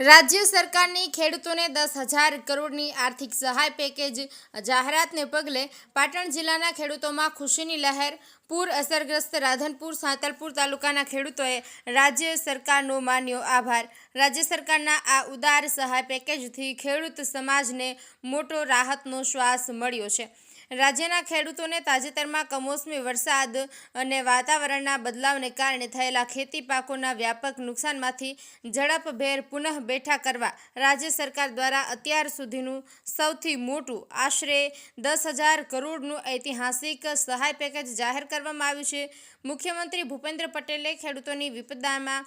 રાજ્ય સરકારની ખેડૂતોને દસ હજાર કરોડની આર્થિક સહાય પેકેજ જાહેરાતને પગલે પાટણ જિલ્લાના ખેડૂતોમાં ખુશીની લહેર. પૂર અસરગ્રસ્ત રાધનપુર, સાંતલપુર તાલુકાના ખેડૂતોએ રાજ્ય સરકારનો માન્યો આભાર. રાજ્ય સરકારના આ ઉદાર સહાય પેકેજથી ખેડૂત સમાજને મોટો રાહતનો શ્વાસ મળ્યો છે. રાજ્યના ખેડૂતોને તાજેતરમાં કમોસમી વરસાદ અને વાતાવરણના બદલાવને કારણે થયેલા ખેતી પાકોના વ્યાપક નુકસાનમાંથી ઝડપભેર પુનઃ બેઠા કરવા રાજ્ય સરકાર દ્વારા અત્યાર સુધીનું સૌથી મોટું આશરે દસ હજાર કરોડનું ઐતિહાસિક સહાય પેકેજ જાહેર કરવામાં આવ્યું છે. મુખ્યમંત્રી ભૂપેન્દ્ર પટેલે ખેડૂતોની વિપદામાં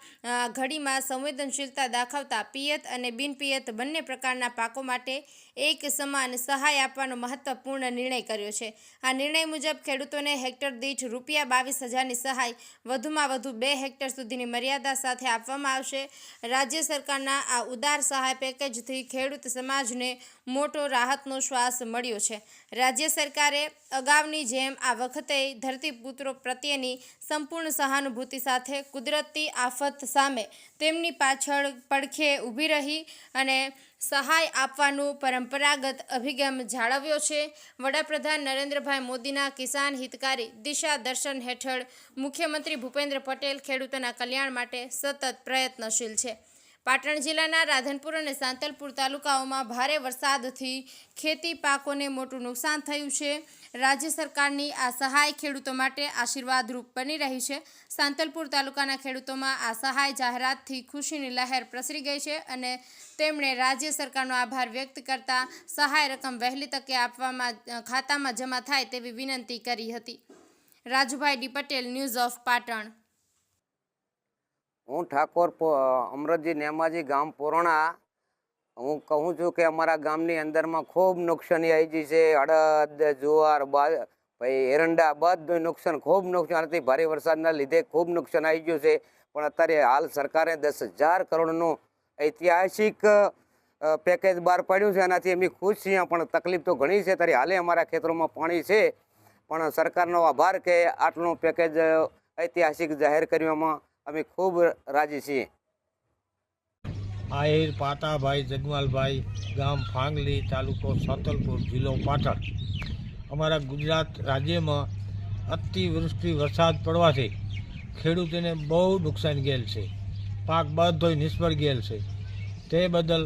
ઘડીમાં સંવેદનશીલતા દાખવતા પિયત અને બિનપિયત બંને પ્રકારના પાકો માટે એક સમાન સહાય આપવાનો મહત્વપૂર્ણ નિર્ણય કર્યો છે. આ નિર્ણય મુજબ ખેડૂતોને હેક્ટર દીઠ રૂપિયા બાવીસ હજારની સહાય વધુમાં વધુ બે હેક્ટર સુધીની મર્યાદા સાથે આપવામાં આવશે. રાજ્ય સરકારના આ ઉદાર સહાય પેકેજથી ખેડૂત સમાજને મોટો રાહતનો શ્વાસ મળ્યો છે. રાજ્ય સરકારે અગાઉની જેમ આ વખતે ધરતીપુત્રો પ્રત્યેની સંપૂર્ણ સહાનુભૂતિ સાથે કુદરતી આફત સામે તેમની પાછળ પડખે ઊભી રહી અને સહાય આપવાનું પરંપરાગત અભિગમ જાળવ્યો છે. વડાપ્રધાન નરેન્દ્રભાઈ મોદીના કિસાન હિતકારી દિશા દર્શન હેઠળ મુખ્યમંત્રી ભૂપેન્દ્ર પટેલ ખેડૂતોના કલ્યાણ માટે સતત પ્રયત્નશીલ છે. પાટણ જિલ્લાના રાધનપુર અને સાંતલપુર તાલુકાઓમાં ભારે વરસાદથી ખેતી પાકોને મોટું નુકસાન થયું છે. રાજ્ય સરકારની આ સહાય ખેડૂતો માટે આશીર્વાદરૂપ બની રહી છે. સાંતલપુર તાલુકાના ખેડૂતોમાં આ સહાય જાહેરાતથી ખુશીની લહેર પ્રસરી ગઈ છે અને તેમણે રાજ્ય સરકારનો આભાર વ્યક્ત કરતા સહાય રકમ વહેલી તકે આપવામાં, ખાતામાં જમા થાય તેવી વિનંતી કરી હતી. Rajubhai D Patel, news of Patan. હું ઠાકોર અમરતજી નેમાજી ગામ પોરણા. હું કહું છું કે અમારા ગામની અંદરમાં ખૂબ નુકસાની આવી ગઈ છે. અડદ, જુવાર બાદ ભાઈ એરંડા બધું નુકસાન, ખૂબ નુકસાન. હતી ભારે વરસાદના લીધે ખૂબ નુકસાન આવી ગયું છે. પણ અત્યારે હાલ સરકારે દસ હજાર કરોડનું ઐતિહાસિક પેકેજ બહાર પાડ્યું છે. એનાથી અમે ખુશ છીએ પણ તકલીફ તો ઘણી છે. ત્યારે હાલે અમારા ખેતરોમાં પાણી છે. પણ સરકારનો આભાર કે આટલું પેકેજ ઐતિહાસિક જાહેર કરવામાં અમે ખૂબ રાજી છીએ. આહિર પાતાભાઈ જગમાલભાઈ ગામ ફાંગલી તાલુકો સાતલપુર જિલ્લો પાટણ. અમારા ગુજરાત રાજ્યમાં અતિવૃષ્ટિ વરસાદ પડવાથી ખેડૂતોને બહુ નુકસાન ગયેલ છે. પાક બધોય નિષ્ફળ ગયેલ છે. તે બદલ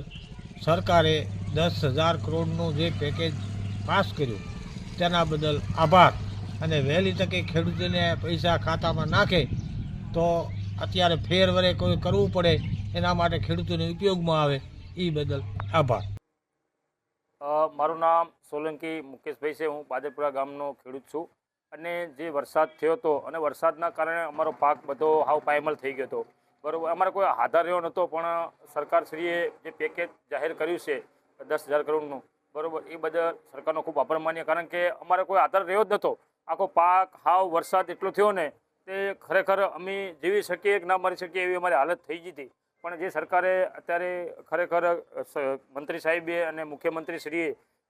સરકારે દસ હજાર કરોડનું જે પેકેજ પાસ કર્યું, તેના બદલ આભાર. અને વહેલી તકે ખેડૂતોને પૈસા ખાતામાં નાખે તો અત્યારે ફેર વરે કોઈ કરવું પડે, એના માટે ખેડૂતોને ઉપયોગમાં આવે એ બદલ આભાર. મારું નામ સોલંકી મુકેશભાઈ છે, હું પાદરપુરા ગામનો ખેડૂત છું. અને જે વરસાદ થયો હતો, અને વરસાદના કારણે અમારો પાક બધો હાવ પાયમલ થઈ ગયો હતો. બરાબર, અમારે કોઈ આધાર રહ્યો નહોતો, પણ સરકારશ્રીએ જે પેકેજ જાહેર કર્યું છે, દસ હજાર કરોડનું, બરાબર, એ બદલ સરકારનો ખૂબ આભાર માન્ય. કારણ કે અમારે કોઈ આધાર રહ્યો જ નહોતો. આખો પાક હાવ વરસાદ એટલો થયો ને તે ખરેખર અમે જીવી શકીએ કે ના મરી શકીએ એવી અમારી હાલત થઈ ગઈ હતી. પણ જે સરકારે અત્યારે ખરેખર મંત્રી સાહેબે અને મુખ્યમંત્રીશ્રીએ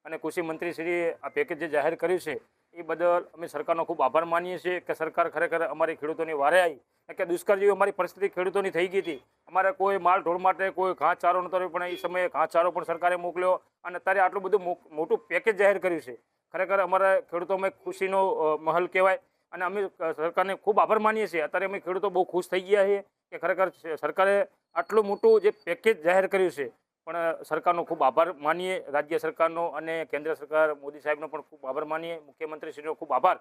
અને કૃષિ મંત્રીશ્રીએ આ પેકેજ જે જાહેર કર્યું છે, એ બદલ અમે સરકારનો ખૂબ આભાર માનીએ છીએ કે સરકાર ખરેખર અમારી ખેડૂતોની વારે આવી કે દુષ્કાળ જેવી અમારી પરિસ્થિતિ ખેડૂતોની થઈ ગઈ હતી. અમારે કોઈ માલ ઢોળ માટે કોઈ ઘાસ ચારો નતો પણ એ સમયે ઘાસ ચારો પણ સરકારે મોકલ્યો અને અત્યારે આટલું બધું મોટું પેકેજ જાહેર કર્યું છે. ખરેખર અમારા ખેડૂતોમાં ખુશીનો મહલ કહેવાય. અને અમે સરકારને ખૂબ આભાર માનીએ છીએ. અત્યારે અમે ખેડૂતો બહુ ખુશ થઈ ગયા છીએ કે ખરેખર સરકારે આટલું મોટું જે પેકેજ જાહેર કર્યું છે, પણ સરકારનો ખૂબ આભાર માનીએ. રાજ્ય સરકારનો અને કેન્દ્ર સરકાર મોદી સાહેબનો પણ ખૂબ આભાર માનીએ. મુખ્યમંત્રીશ્રીનો ખૂબ આભાર.